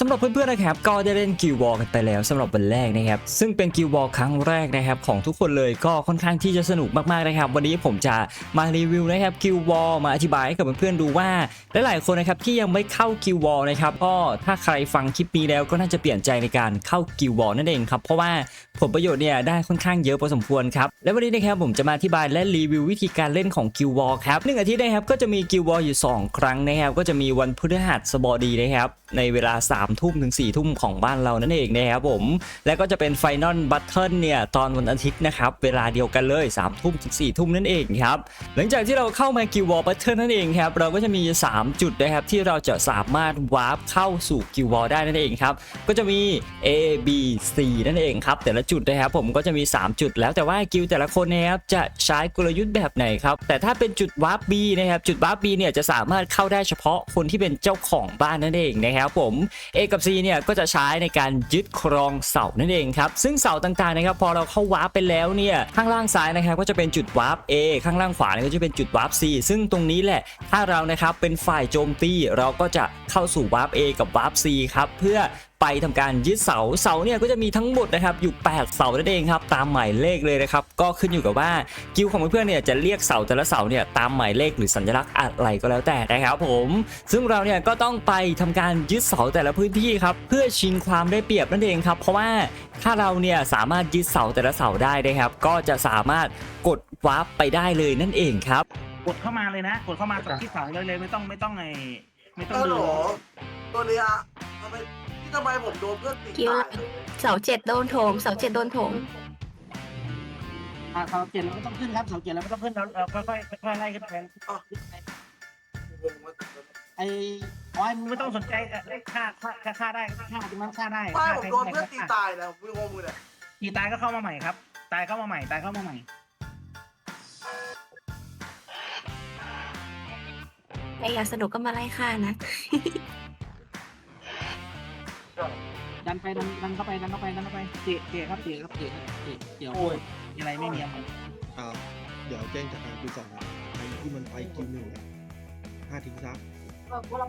สำหรับเพื่อนๆนะครับก็ได้เล่นกิลวอลกันไปแล้วสำหรับวันแรกนะครับซึ่งเป็นกิลวอลครั้งแรกนะครับของทุกคนเลยก็ค่อนข้างที่จะสนุกมากๆนะครับวันนี้ผมจะมารีวิวนะครับกิลวอลมาอธิบายให้กับเพื่อนๆดูว่าหลายๆคนนะครับที่ยังไม่เข้ากิลวอลนะครับก็ถ้าใครฟังคลิปนี้แล้วก็น่าจะเปลี่ยนใจในการเข้ากิลวอลนั่นเองครับเพราะว่าผลประโยชน์เนี่ยได้ค่อนข้างเยอะพอสมควรครับและวันนี้นะครับผมจะมาอธิบายและรีวิววิธีการเล่นของกิลวอลครับหนึ่งอาทิตย์นะครับก็จะมีกิลวอลอยู่สองครั้งนะครับก็จะมีวันพฤหัสบดีนะครับในเวลา3ามทุ่มถึง4ี่ทุ่มของบ้านเรานั่นเองนะครับผม แล้วก็จะเป็นไฟนอลบัตเทิลเนี่ยตอนวันอาทิตย์นะครับ เวลาเดียวกันเลย3ามทุ่มถึง4ี่ทุ่มนั่นเองครับ หลังจากที่เราเข้ามากิววอลบัตเทิลนั่นเองครับ เราก็จะมี 3 จุดนะครับที่เราจะสามารถวาร์ปเข้าสู่กิววอลได้นั่นเองครับ ก็จะมี A B C นั่นเองครับ แต่ละจุดนะครับผมก็จะมี 3 จุด แล้วแต่ว่ากิลแต่ละคนนะครับจะใช้กลยุทธ์แบบไหนครับแต่ถ้าเป็นจุดวาร์ป B นะครับจุดวาร์ป B เนี่ยจะสามารถเข้าได้เฉพาะคนที่เป็นเจ้าของบ้านนั่นเองนะครับผม A กับ C เนี่ยก็จะใช้ในการยึดครองเสานั่นเองครับซึ่งเสาต่างๆนะครับพอเราเข้าวาร์ปไปแล้วเนี่ยข้างล่างซ้ายนะครับก็จะเป็นจุดวาร์ป A ข้างล่างขวาเนี่ยก็จะเป็นจุดวาร์ป C ซึ่งตรงนี้แหละถ้าเรานะครับเป็นฝ่ายโจมตีเราก็จะเข้าสู่วาร์ป A กับวาร์ป C ครับเพื่อไปทำการยึดเสาเสาเนี่ยก็จะมีทั้งหมดนะครับอยู่ 8 เสานั่นเองครับตามหมายเลขเลยนะครับก็ขึ้นอยู่กับว่ากิลของเพื่อนๆเนี่ยจะเรียกเสาแต่ละเสาเนี่ยตามหมายเลขหรือสัญลักษณ์อะไรก็แล้วแต่นะครับผม ซึ่งเราเนี่ยก็ต้องไปทำการยึดเสาแต่ละพื้นที่ครับเพื่อชิงความได้เปรียบนั่นเองครับเพราะว่าถ้าเราเนี่ยสามารถยึดเสาแต่ละเสาได้นะครับ ก็จะสามารถกดวาร์ปไปได้เลยนั่นเองครับ กดเข้ามาเลยนะ กดเข้ามาที่เสาเลยเลยไม่ต้องไม่ต้องไอไม่ต้องฮัลโหลดูตัวเนี้ยทำไม ที่ทำไมผมโดนเพื่อนตีกิ้วตาอะไรยเสาเจ็ดโดนโถมเสาเจ็ดโดนโถมอ่าเสาเจ็ดเราไม่ต้องขึ้นครับเสาเจ็ดเราไม่ต้องขึ้นเราเราค่อยๆค่อยๆไล่ขึ้นไปอ้าวงงมากไอ้ออยมึงไม่ต้องสนใจเอ่อฆ่าฆ่าฆ่าฆ่าได้ฆ่าตรงนั้นฆ่าได้ไม่ฆ่าผมใครโดนได้เพื่อนตีฆ่าตายนะผมงงมือเนี่ยตีตายก็เข้ามาใหม่ครับ ตายเข้ามาใหม่ตายเข้ามาใหม่ไอ้อยากสนุกก็มาไล่ฆ่านะ ดันไปดันดันเข้าไปดันเข้าไปดันเข้าไปเตะเตะครับเตะครับเตะเตะเดี๋ยวอะไรไม่มีอะไรอ่าเดี๋ยวแจ้งจากการคิวสองครับใครที่มันไปคิวหนึ่งอะห้าทิ้งซัก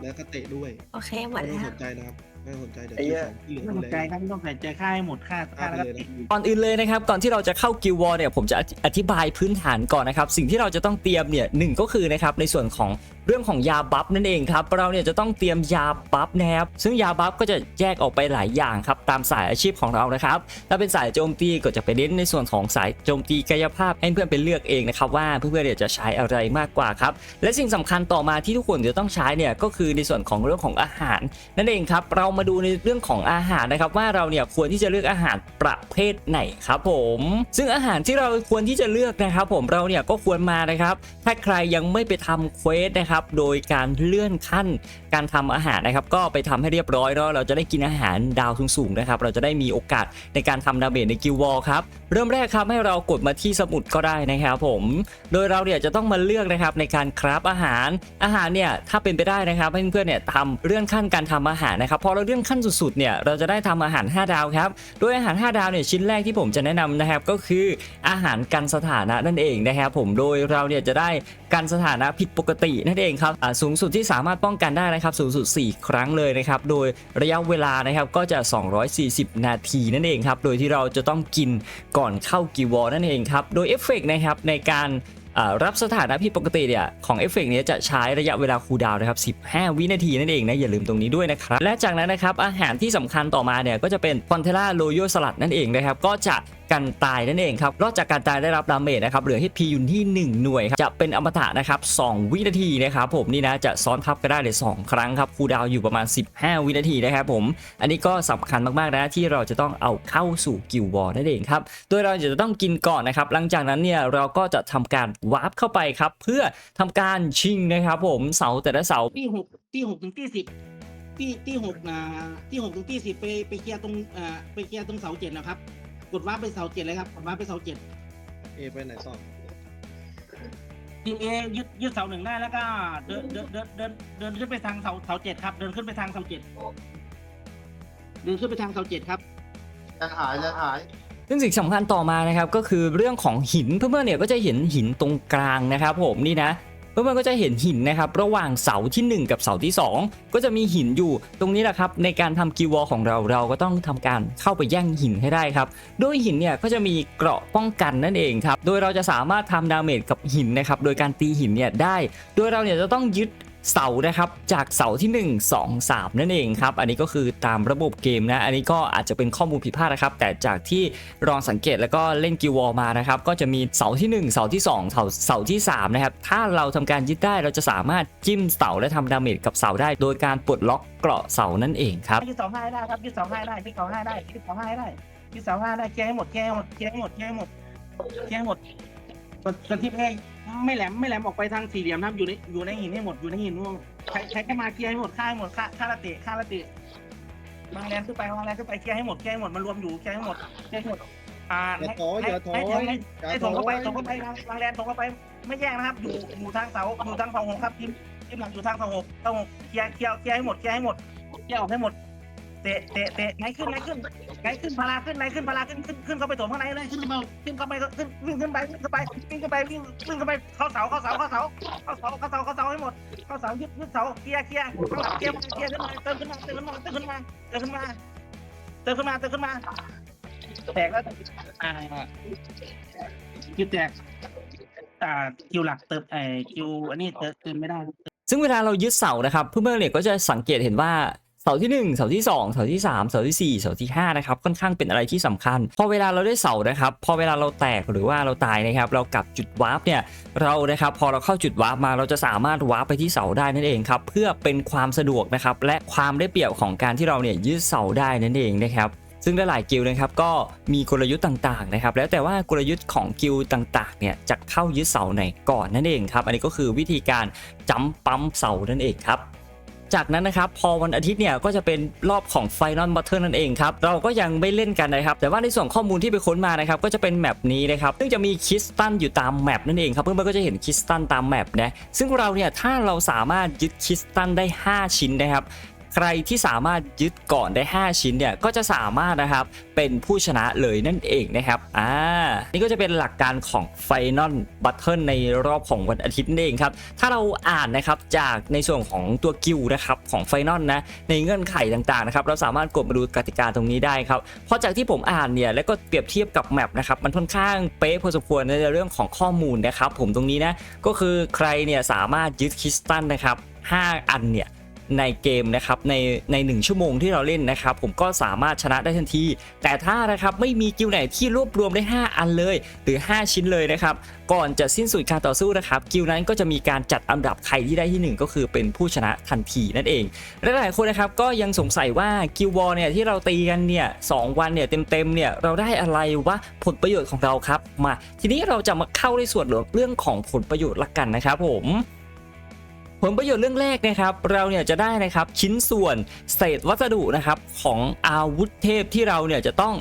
แล้วก็เตะด้วยโอเคหมดไม่แล้ต้องวสนใจนะครับ ไม่ต้องสนใจเดี๋ยวคิวสองที่เหลือไม่ดูสนแลใจครับไม่ต้องใส่ใจฆ่าให้หมดฆ่าฆ่าฆ่าแล้วไปก็เลยเตะนะก่อนอื่นเลยนะครับก่อนที่เราจะเข้ากิลวอลเนี่ยผมจะอธิบายพื้นฐานก่อนนะครับสิ่งที่เราจะต้องเตรียมเนี่ยหนึ่งก็คือนะครับในส่วนของเรื่องของยาบัฟนั่นเองครับเราเนี่ยจะต้องเตรียมยาบัฟนะครับซึ่งยาบัฟก็จะแยกออกไปหลายอย่างครับตามสายอาชีพของเรานะครับถ้าเป็นสายโจมตีก็จะไปเน้นในส่วนของสายโจมตีกายภาพให้เพื่อนไปเลือกเองนะครับว่าเพื่อนๆเนี่ยจะใช้อะไรมากกว่าครับและสิ่งสำคัญต่อมาที่ทุกคนจะต้องใช้เนี่ยก็คือในส่วนของเรื่องของอาหาร นั่นเองครับ เรามาดูในเรื่องของอาหารนะครับ ว่าเราเนี่ยควรที่จะเลือกอาหารประเภทไหนครับผม ซึ่งอาหารที่เราควรที่จะเลือกนะครับผมเราเนี่ยก็ควรมานะครับ ถ้าใครยังไม่ไปทำเควสนะครับโดยการเลื่อนขั้นการทำอาหารนะครับก็ไปทำให้เรียบร้อยแล้วเราจะได้กินอาหารดาวสูงๆนะครับเราจะได้มีโอกาสในการทำดาเมจในกิลวอลครับเริ่มแรกครับให้เรากดมาที่สมุดก็ได้นะครับผม โดยเราเนี่ยจะต้องมาเลือกนะครับในการคราฟอาหารอาหารเนี่ยถ้าเป็นไปได้นะครับให้เพื่อนๆเนี่ยทำเลื่อนขั้นการทำอาหารนะครับพอเราเลื่อนขั้นสุดๆเนี่ยเราจะได้ทำอาหาร 5 ดาวครับโดยอาหาร 5 ดาวเนี่ยชิ้นแรกที่ผมจะแนะนำนะครับก็คืออาหารกันสถานะนั่นเองนะครับผมโดยเราเนี่ยจะได้กันสถานะผิดปกตินั่นเองครับอ่าสูงสุดที่สามารถป้องกันได้นะครับสูงสุด 4 ครั้งเลยนะครับโดยระยะเวลานะครับก็จะ 240 นาทีนั่นเองครับโดยที่เราจะต้องกินก่อนเข้ากีวอนั่นเองครับโดยเอฟเฟกต์นะครับในการ รับสถานะผิดปกติเนี่ยของเอฟเฟกต์นี้จะใช้ระยะเวลาคูลดาวน์นะครับ 15 วินาทีนั่นเองนะอย่าลืมตรงนี้ด้วยนะครับและจากนั้นนะครับอาหารที่สำคัญต่อมาเนี่ยก็จะเป็นคอนเทล่าโรโยสลัดนั่นเองนะครับก็จะ กันตายนั่นเองครับนอกจากการตายได้รับดาเมจนะครับเหลือ HP อยู่ที่ 1 หน่วยครับจะเป็นอมตะนะครับ2วินาทีนะครับผมนี่นะจะซ้อนทับก็ได้เลย2ครั้งครับคูดาวอยู่ประมาณ 15 วินาทีนะครับผมอันนี้ก็สำคัญมากๆนะที่เราจะต้องเอาเข้าสู่กิลวอร์นั่นเองครับโดยเราจะต้องกินก่อนนะครับหลังจากนั้นเนี่ยเราก็จะทำการวาร์ปเข้าไปครับเพื่อทำการชิงนะครับผมเสาแต่ละเสาที่หกที่หกถึงที่สิบที่ที่หกนะที่หกถึงที่สิบไปไปเคลียร์ตรงเอ่อไปเคลียร์ตรงเสาเจ็ดนะครับ กดว่าร์ปไปเสาเจ็ดเลยครับกดว่าร์ปไปเสาเจ็ดเอไปไหนต่อทีมเอยึดยึดเสาหนึ่งได้แล้วก็เดินเดินเดินเดินเดินขึ้นไปทางเสาเสาเจ็ดครับ เดินขึ้นไปทางเสาเจ็ดเดินขึ้นไปทางเสาเจ็ดครับ จะหายจะหาย ซึ่งสิ่งสำคัญต่อมานะครับก็คือเรื่องของหินเพื่อนๆเนี่ยก็จะเห็นหินตรงกลางนะครับผมนี่นะ เพื่อนๆก็จะเห็นหินนะครับระหว่างเสาที่ 1 กับเสาที่ 2 ก็จะมีหินอยู่ตรงนี้แหละครับในการทำกิววอลของเราเราก็ต้องทำการเข้าไปแย่งหินให้ได้ครับโดยหินเนี่ยก็จะมีเกราะป้องกันนั่นเองครับโดยเราจะสามารถทำดาเมจกับหินนะครับโดยการตีหินเนี่ยได้ โดยเราเนี่ยจะต้องยึด เสานะครับจากเสาที่ 1 2 3 นั่นเองครับ อันนี้ก็คือตามระบบเกมนะ อันนี้ก็อาจจะเป็นข้อมูลผิดพลาดนะครับ แต่จากที่ลองสังเกตแล้วก็เล่นกิววอลมานะครับ ก็จะมีเสาที่ 1 เสาที่ 2 เสาเสาที่ 3 นะครับ ถ้าเราทำการยึดได้เราจะสามารถจิ้มเสาและทำดาเมจกับเสาได้ โดยการปลดล็อกเกราะเสานั่นเองครับยึดเสาห้าให้ได้ครับยึดเสาห้าให้ได้ยึดเสาห้าให้ได้ยึดเสาห้าให้ได้ยึดเสาห้าให้ได้เคลียร์ให้หมดเคลียร์ให้หมดเคลียร์ให้หมดเคลียร์ให้หมดเคลียร์ให้หมด ส่วนส่วนที่ไม่ไม่แหลมไม่แหลมออกไปทางสี่เหลี่ยมนะครับอยู่ในอยู่ในหินให้หมดอยู่ในหินนู่นใครใครแค่มาเคลียร์ให้หมดฆ่าให้หมดฆ่าฆ่าละเตะฆ่าละเตะวางแรงขึ้นไปวางแรงขึ้นไปเคลียร์ให้หมดเคลียร์ให้หมดมันรวมอยู่เคลียร์ให้หมดเคลียร์ให้หมดอ่าอย่าถอยอย่าถอยให้ให้ให้อย่าให้ถส่องเข้าไปยส่งเข้าไปวางวางแรงส่งเข้าไป ไม่แย่งนะครับ อยู่อยู่ทางเสาอยู่ทางเสาหกครับทีมทีมหลังอยู่ทางเสาหกเสาหกเคลียร์เคลียร์เคลียร์ให้หมดเคลียร์ให้หมดเคลียร์ออกให้หมดเตะเตะเตะไหนขึ้นไหนขึ้น ไหนขึ้นพาราขึ้นไหนขึ้นพาราขึ้นขึ้นขึ้นเข้าไปถมข้างในเลยขึ้นเข้าไปขึ้นเข้าไปขึ้นวิ่งขึ้นไปวิ่งขึ้นไปวิ่งขึ้นไปวิ่งวิ่งขึ้นไปเข้าเสาเข้าเสาเข้าเสาเข้าเสาเข้าเสาเข้าเสาให้หมดเข้าเสายึดยึดเสาเคลียร์เคลียร์ข้างหลังเคลียร์เคลียร์ขึ้นมาเติมขึ้นมาเติมขึ้นมาเติมขึ้นมาเติมขึ้นมาเติมขึ้นมาเติมขึ้นมาแตกแล้วอ่าคิวแตกอ่าคิวหลักเติมไอคิวอันนี้เติมเติมไม่ได้ซึ่งเวลาเรายึดเสานะครับเพื่อนๆเนี่ยก็จะสังเกตเห็นว่า เสาที่ 1 เสาที่ 2 เสาที่ 3 เสาทีสี่ 4 เสาที่5นะครับค่อนข้างเป็นอะไรที่สำคัญ พอเวลาเราได้เสานะครับพอเวลาเราแตกหรือว่าเราตายนะครับเรากลับจุดวาร์ปเนี่ยเรานะครับพอเราเข้าจุดวาร์ปมาเราจะสามารถวาร์ปไปที่เสาได้นั่นเองครับเพื่อเป็นความสะดวกนะครับและความได้เปรียบของการที่เราเนี่ยยึดเสาได้นั่นเองนะครับซึ่งหลายๆกิลด์นะครับก็มีกลยุทธ์ต่างๆนะครับแล้วแต่ว่ากลยุทธ์ของกิลด์ต่างๆเนี่ยจะเข้ายึดเสาไหนก่อนนั่นเองครับอันนี้ก็คือวิธีการจัมป์ปั๊มเสานั่นเองครับ จากนั้นนะครับพอวันอาทิตย์เนี่ยก็จะเป็นรอบของไฟนอลบัตเทิลนั่นเองครับเราก็ยังไม่เล่นกันนะครับแต่ว่าในส่วนข้อมูลที่ไปค้นมานะครับก็จะเป็นแมปนี้นะครับซึ่งจะมีคิสตันอยู่ตามแมปนั่นเองครับเพื่อนๆก็จะเห็นคิสตันตามแมปนะซึ่งเราเนี่ยถ้าเราสามารถยึดคิสตันได้ 5 ชิ้นนะครับ ใครที่สามารถยึดก่อนได้ 5 ชิ้นเนี่ยก็จะสามารถนะครับเป็นผู้ชนะเลยนั่นเองนะครับอ่านี่ก็จะเป็นหลักการของ Final Battle ในรอบของวันอาทิตย์นั่นเองครับถ้าเราอ่านนะครับจากในส่วนของตัวกิลนะครับของ Final นะในเงื่อนไขต่างๆนะครับเราสามารถกดมาดูกติกาตรงนี้ได้ครับเพราะจากที่ผมอ่านเนี่ยแล้วก็เปรียบเทียบกับแมปนะครับมันค่อนข้างเป๊ะพอสมควรในเรื่องของข้อมูลนะครับผมตรงนี้นะก็คือใครเนี่ยสามารถยึดคริสตัลนะครับ5 อันเนี่ย ในเกมนะครับในใน1ชั่วโมงที่เราเล่นนะครับ ผมก็สามารถชนะได้ทันที แต่ถ้านะครับไม่มีกิลไหนที่รวบรวมได้ 5 อันเลย หรือ 5 ชิ้นเลยนะครับ ก่อนจะสิ้นสุดการต่อสู้นะครับ กิลนั้นก็จะมีการจัดอันดับใครที่ได้ที่ 1 ก็คือเป็นผู้ชนะทันทีนั่นเองและหลายคนนะครับก็ยังสงสัยว่ากิลวอลเนี่ยที่เราตีกันเนี่ยสองวันเนี่ยเต็มๆเนี่ยเราได้อะไรวะผลประโยชน์ของเราครับมา ทีนี้เราจะมาเข้าในส่วนเรื่องของผลประโยชน์ละกันนะครับผม ผลประโยชน์เรื่องแรกนะครับ เราเนี่ยจะได้นะครับชิ้นส่วนเศษวัสดุนะครับของอาวุธเทพที่เราเนี่ยจะต้อง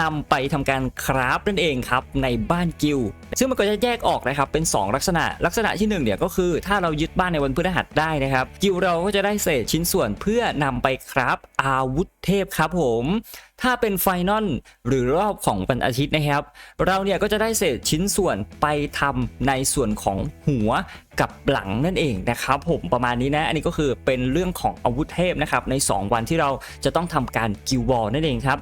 นำไปทำการคราฟนั่นเองครับในบ้านกิลซึ่งมันก็จะแยกออกนะครับเป็น 2 ลักษณะ ลักษณะที่1เนี่ยก็คือถ้าเรายึดบ้านในวันพฤหัสได้นะครับ กิลเราก็จะได้เศษชิ้นส่วนเพื่อนำไปคราฟอาวุธเทพครับผมถ้าเป็นไฟนอลหรือรอบของวันอาทิตย์นะครับ เราเนี่ยก็จะได้เศษชิ้นส่วนไปทำในส่วนของหัวกับหลังนั่นเองนะครับผมประมาณนี้นะ อันนี้ก็คือเป็นเรื่องของอาวุธเทพนะครับใน 2 วันที่เราจะต้องทำการกิลวอลนั่นเองครับ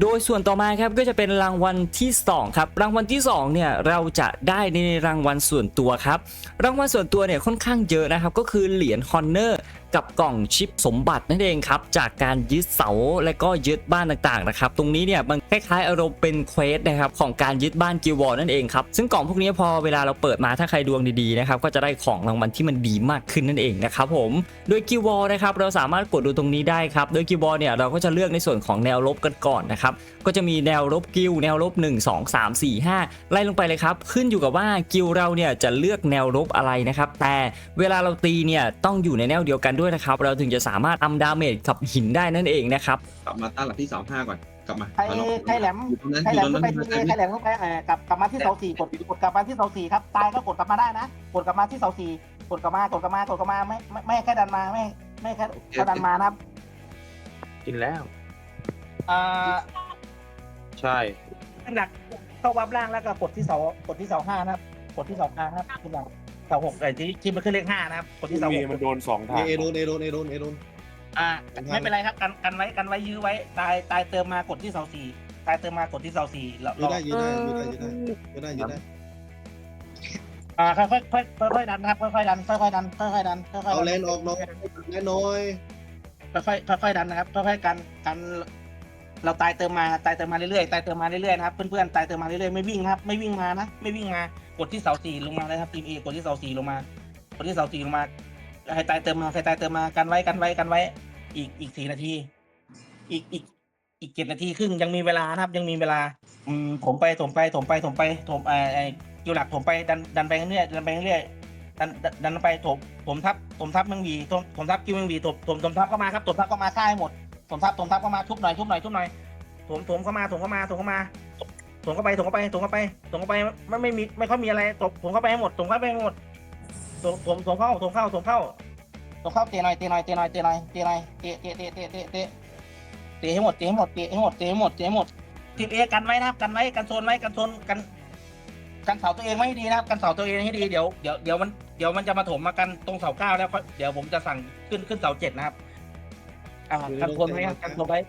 โดยส่วนต่อมาครับก็จะเป็นรางวัลที่2ครับรางวัลที่2เนี่ยเราจะได้ในรางวัลส่วนตัวครับรางวัลส่วนตัวเนี่ยค่อนข้างเยอะนะครับก็คือเหรียญฮอนเนอร์ กับกล่องชิปสมบัตินั่นเองครับ จากการยึดเสาและก็ยึดบ้านต่างๆนะครับตรงนี้เนี่ยมันคล้ายๆอารมณ์เป็นเควสนะครับของการยึดบ้านกิววอลนั่นเองครับซึ่งกล่องพวกนี้พอเวลาเราเปิดมาถ้าใครดวงดีๆนะครับก็จะได้ของรางวัลที่มันดีมากขึ้นนั่นเองนะครับผมโดยกิววอลนะครับเราสามารถกดดูตรงนี้ได้ครับโดยกิววอลเนี่ยเราก็จะเลือกในส่วนของแนวลบกันก่อนนะครับก็จะมีแนวลบกิลแนวลบ 1 2 3 4 5 ไล่ลงไปเลยครับขึ้นอยู่กับว่ากิลเราเนี่ยจะเลือกแนวลบอะไรนะครับแต่เวลาเราตีเนี่ยต้องอยู่ในแนวเดียวกันด้วยนะครับ เราถึงจะสามารถทำดาเมจกับหินได้นั่นเองนะครับ กลับมาตั้งหลักที่เสาห้าก่อน กลับมาใครมาลงใครแหลมอยู่ตรงนั้นใครอแหลยู่มตรงขึ้นนั้นไปทีใครแหลมขึ้นไปเอ่อกลับกลับมาที่เสาสี่กดกดกลับมาที่เสาสี่ครับตายก็กดกลับมาได้นะ กดกลับมาที่เสาสี่กดกลับมากดกลับมากดกลับมาไม่ไม่ไม่ให้แค่ดันมาไม่ไม่ให้แค่แค่ดันมานะครับกินแล้วอ่าใช่หลักเข้าวับล่างแล้วก็กดที่เสากดที่เสาห้านะครับกดที่เสาห้าครับทีหลัง เสาหกไอ้ที่ที่มันขึ้นเลขห้านะครับกดที่เสาหมีกมันโดนสองเอทางเอโดนเอโดนเอโดนเอโดน อ่าไม่เป็นไรครับกันกันไว้กันไว้ยื้อไว้ ตายตายเติมมากดที่เสาสี่ตายเติมมากดที่เสาสี่แล้วยืดได้ยืดได้ยืดได้ยืดได้ยืดได้ยืดได้ อ่าค่อยค่อยค่อยค่อยค่อยดันครับค่อยค่อยดันค่อยค่อยดันค่อยค่อยดันค่อยค่อยเอาดันแลนออกน้อยแลนน้อยค่อยค่อยๆค่อยๆดันนะครับค่อยๆกันกัน เราตายเติมมาตายเติมมาเรื่อยๆตายเติมมาเรื่อยๆนะครับเพื่อนๆตายเติมมาเรื่อยๆไม่วิ่งครับไม่วิ่งมานะไม่วิ่งมากดที่เสาสี่ลงมาเลยครับทีมเอกดที่เสาสี่ลงมากดที่เสาสี่ลงมาใครตายเติมมาใครตายเติมมากันไว้กันไว้กันไว้ อีกอีกสี่นาที อีกอีกอีกเจ็ดนาทีครึ่งยังมีเวลานะครับ ยังมีเวลา อืมถมไปถมไปถมไปถมไปถมไอไอกิวหลักถมไปดันดันไปเรื่อยดันไปเรื่อยดันดันไปถมถมทับถมทับเมังวีถมถมทับกิวเมังวีถมถมถมทับเข้ามาครับถมทับเข้ามาฆ่าให้หมด ถมทับถมทับเข้ามาทุบหน่อยทุบหน่อยทุบหน่อยถมถมเข้ามาถมเข้ามาถมเข้ามาถมเข้าไปถมเข้าไปถมเข้าไปถมเข้าไปไม่ไม่มีไม่ค่อยมีอะไรถมถมเข้าไปให้หมดถมเข้าไปให้หมดถมถมถมเข้าถมเข้าถมเข้าถมเข้าเตะหน่อยเตะหน่อยเตะหน่อยเตะหน่อยเตะหน่อยเตะเตะเตะเตะเตะเตะเตะให้หมดเตะให้หมดเตะให้หมดเตะให้หมดเตะให้หมดทีมเอกันไว้นะครับกันไว้กันโซนไว้กันโซนกัน กันเสาตัวเองไว้ให้ดีนะครับกันเสาตัวเองให้ดีเดี๋ยวเดี๋ยวเดี๋ยวมันเดี๋ยวมันจะมาถมมากันตรงเสาเก้าแล้วเดี๋ยวผมจะสั่งขึ้นขึ้นเสาเจ็ดนะครับ อ่ากันโซนไว้ครับกันโซนไว้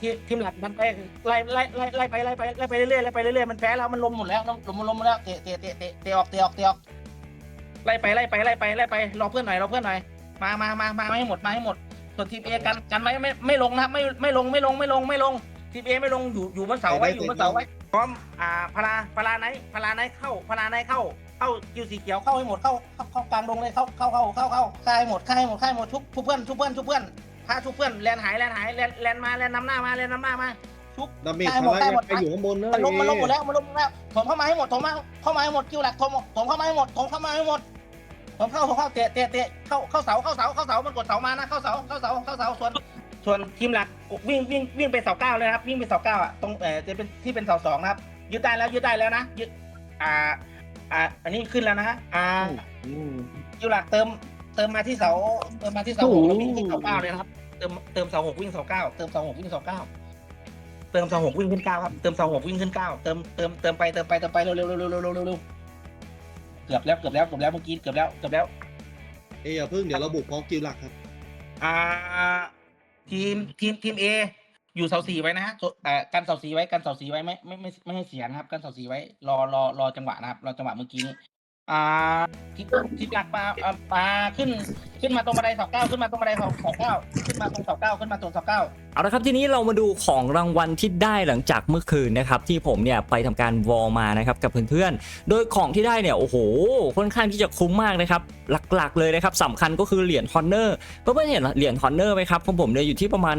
ที่ทีมหลักมันไปไล่ไล่ไล่ไล่ไปไล่ไปไล่ไปเรื่อยๆไล่ไปเรื่อยๆมันแพ้แล้วมันลมหมดแล้วลมมันลมหมดแล้วเตะเตะเตะเตะเตะออกเตะออกเตะออกไล่ไปไล่ไปไล่ไปไล่ไปรอเพื่อนหน่อยรอเพื่อนหน่อยมามามามาให้หมดมาให้หมดส่วนทีมเอกันกันไว้ไม่ไม่ลงนะครับไม่ไม่ลงไม่ลงไม่ลงไม่ลงทีเอไม่ลงอยู่อยู่บนเสาไว้อยู่บนเสาไว้พร้อมอ่าพลาพลาไหนพลาไหนเข้าพลาไหนเข้า เข้าคิวสีเขียวเข้าให้หมดเข้าเข้าเข้ากลางดงเลยเข้าเข้าเข้าเข้าเข้าฆ่าให้หมดฆ่าให้หมดฆ่าให้หมดทุกทุกเพื่อนทุกเพื่อนทุกเพื่อนพาทุกเพื่อนแลนหายแลนหายแลนแลนมาแลนนำหน้ามาแลนนำหน้ามาทุกดาเมจพลังยังไปอยู่ข้างบนเนอะมันลงมันลงหมดแล้วมันลงหมดแล้วถมเข้ามาให้หมดถมมาเข้ามาให้หมดคิวหลักถมถมเข้ามาให้หมดถมเข้ามาให้หมดถมเข้าถมเข้าเตะเตะเตะเข้าเข้าเสาเข้าเสาเข้าเสามันกดเสามานะเข้าเสาเข้าเสาเข้าเสาส่วนส่วนทีมหลักวิ่งวิ่งวิ่งไปเสาเก้าเลยนะครับวิ่งไปเสาเก้าอะตรงเอ่อจะเป็นที่เป็นเสาสองนะครับยึดได้แล้วยึดได้แล้วนะยึดอ่า อ่าอันนี้ขึ้นแล้วนะฮะอ่าอืมคิหลักเติมเติมมาที่เสาเติมมาที่เสาหกวิ่งที่เสาเก้าเลยนะครับเติมเติมเสาหกวิ่งเสาเก้าเติมเสาหกวิ่งเสาเก้าเติมเสาหกวิ่งขึ้นเก้าครับเติมเสาหกวิ่งขึ้นเก้าเติมเติมเติมไปเติมไปเติมไปเร็วเร็วเร็วเร็วเร็วเกือบแล้วเกือบแล้วเกือบแล้วเมื่อกี้เกือบแล้วเกือบแล้วเอยอย่าเพิ่งเดี๋ยวเราบุกพร้อมกิลหลักครับ อ่า ทีมทีมทีมเอ อยู่เสาสีไว้นะฮะแต่กันเสาสีไว้กันเสาสีไว้ไม่ไม่ไม่ไม่ให้เสียนะครับกันเสาสีไว้รอรอรอจังหวะนะครับรอจังหวะเมื่อกี้นี้ อ่าทีทีมหลักมาอ่ามาขึ้นขึ้นมาตรงบันไดเสาเก้าขึ้นมาตรงบันไดสาเสาเก้าขึ้นมาตรงเสาเก้าขึ้นมาตรงเสาเก้าเอาละครับทีนี้เรามาดูของรางวัลที่ได้หลังจากเมื่อคืนนะครับที่ผมเนี่ยไปทำการวอลมานะครับกับเพื่อนๆ โดยของที่ได้เนี่ยโอ้โหค่อนข้างที่จะคุ้มมากนะครับหลักๆเลยนะครับสำคัญก็คือเหรียญฮอนเนอร์เพื่อนๆเห็นเหรียญฮอนเนอร์ไหมครับของผมเนี่ยอยู่ที่ประมาณ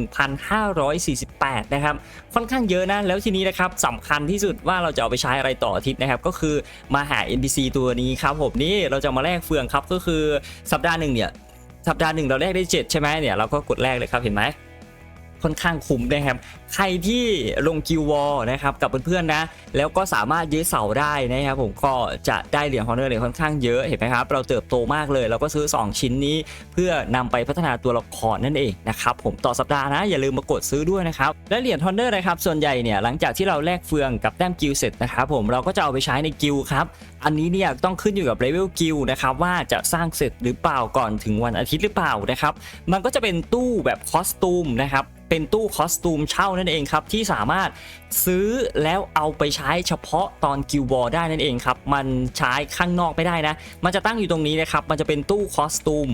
11,548นะครับค่อนข้างเยอะนะแล้วทีนี้นะครับสำคัญที่สุดว่าเราจะเอาไปใช้อะไรต่ออาทิตย์นะครับก็คือมาหา NPC ตัวนี้ครับผมนี่เราจะมาแลกเฟืองครับก็คือสัปดาห์หนึ่งเนี่ยสัปดาห์หนึ่งเราแลกได้ 7 ใช่ไหมเนี่ยเราก็กดแลกเลยครับเห็นไหมค่อนข้างคุ้มนะครับ ใครที่ลงกิววอลนะครับกับเพื่อนๆนะ แล้วก็สามารถยื้อเสาได้นะครับผมก็จะได้เหรียญฮอนเนอร์เหรียค่อนข้างเยอะเห็นไหมครับ เราเติบโตมากเลย เราก็ซื้อ 2 ชิ้นนี้ เพื่อนำไปพัฒนาตัวละครนั่นเองนะครับผมต่อสัปดาห์นะอย่าลืมมากดซื้อด้วยนะครับและเหรียญฮอนเนอร์นะครับส่วนใหญ่เนี่ยหลังจากที่เราแลกเฟืองกับแต้มกิลเสร็จนะครับผมเราก็จะเอาไปใช้ในกิลครับอันนี้เนี่ยต้องขึ้นอยู่กับเลเวลกิลนะครับว่าจะสร้างเสร็จหรือเปล่าก่อนถึงวันอาทิตย์หรือเปล่านะครับมันก็จะเป็นตู้แบบคอสตูมนะครับเป็นตู้คอสตูมเช่านั่นเองครับที่สามารถซื้อแล้วเอาไปใช้เฉพาะตอนกิลวอร์ได้นั่นเองครับมันใช้ข้างนอกไม่ได้นะ มันจะตั้งอยู่ตรงนี้นะครับมันจะเป็นตู้คอสตูม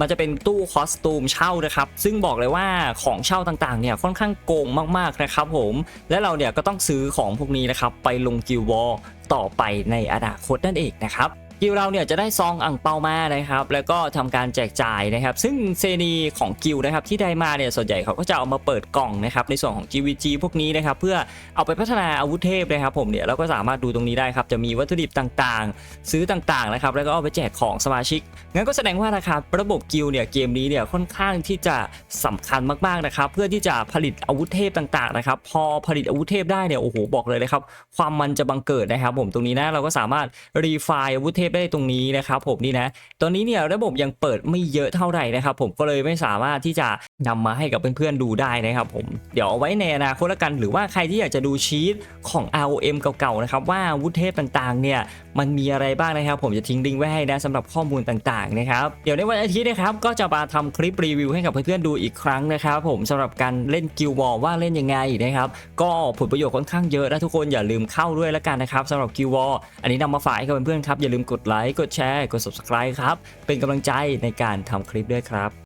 มันจะเป็นตู้คอสตูมเช่านะครับ ซึ่งบอกเลยว่าของเช่าต่างๆเนี่ยค่อนข้างโกงมากๆนะครับผม และเราเนี่ยก็ต้องซื้อของพวกนี้นะครับไปลงกิลวอร์ต่อไปในอนาคตนั่นเองนะครับ กิลเราเนี่ยจะได้ซองอ่างเปามานะครับ แล้วก็ทำการแจกจ่ายนะครับ ซึ่งเซนีของกิลนะครับที่ได้มาเนี่ยส่วนใหญ่เขาก็จะเอามาเปิดกล่องนะครับในส่วนของ GVG พวกนี้นะครับเพื่อเอาไปพัฒนาอาวุธเทพนะครับ ผมเนี่ยเราก็สามารถดูตรงนี้ได้ครับจะมีวัตถุดิบต่างๆ ซื้อต่างๆนะครับแล้วก็เอาไปแจกของสมาชิกงั้นก็แสดงว่านะครับระบบกิลเนี่ยเกมนี้เนี่ยค่อนข้างที่จะสำคัญมากๆนะครับ เพื่อที่จะผลิตอาวุธเทพต่างๆนะครับพอผลิตอาวุธเทพได้เนี่ยโอ้โหบอกเลยนะครับความมันจะบังเกิดนะครับ ผมตรงนี้นะเราก็สามารถรีไฟอาวุธเทพพได้ตรงนี้นะครับผมนี่นะตอนนี้เนี่ยระบบยังเปิดไม่เยอะเท่าไหร่นะครับผมก็เลยไม่สามารถที่จะนำมาให้กับเพื่อนๆดูได้นะครับผมเดี๋ยวเอาไว้ในอนาคตละกัน หรือว่าใครที่อยากจะดูชีตของ ROM เก่าๆนะครับว่าอาวุธเทพต่างๆเนี่ยมันมีอะไรบ้างนะครับ ผมจะทิ้งลิงก์ไว้ให้นะสำหรับข้อมูลต่างๆนะครับเดี๋ยวในวันอาทิตย์นะครับก็จะมาทำคลิปรีวิวให้กับเพื่อนๆดูอีกครั้งนะครับผมสำหรับการเล่นกิลวอลว่าเล่นยังไงนะครับก็ผลประโยชน์ค่อนข้างเยอะนะทุกคนอย่าลืมเข้าด้วยละกันนะครับสำหรับกิลวอลอันนี้นำมาฝากให้กับเพื่อนๆครับอย่าลืมกดไลค์ กดแชร์ กด subscribe ครับ เป็นกำลังใจในการทำคลิปด้วยครับ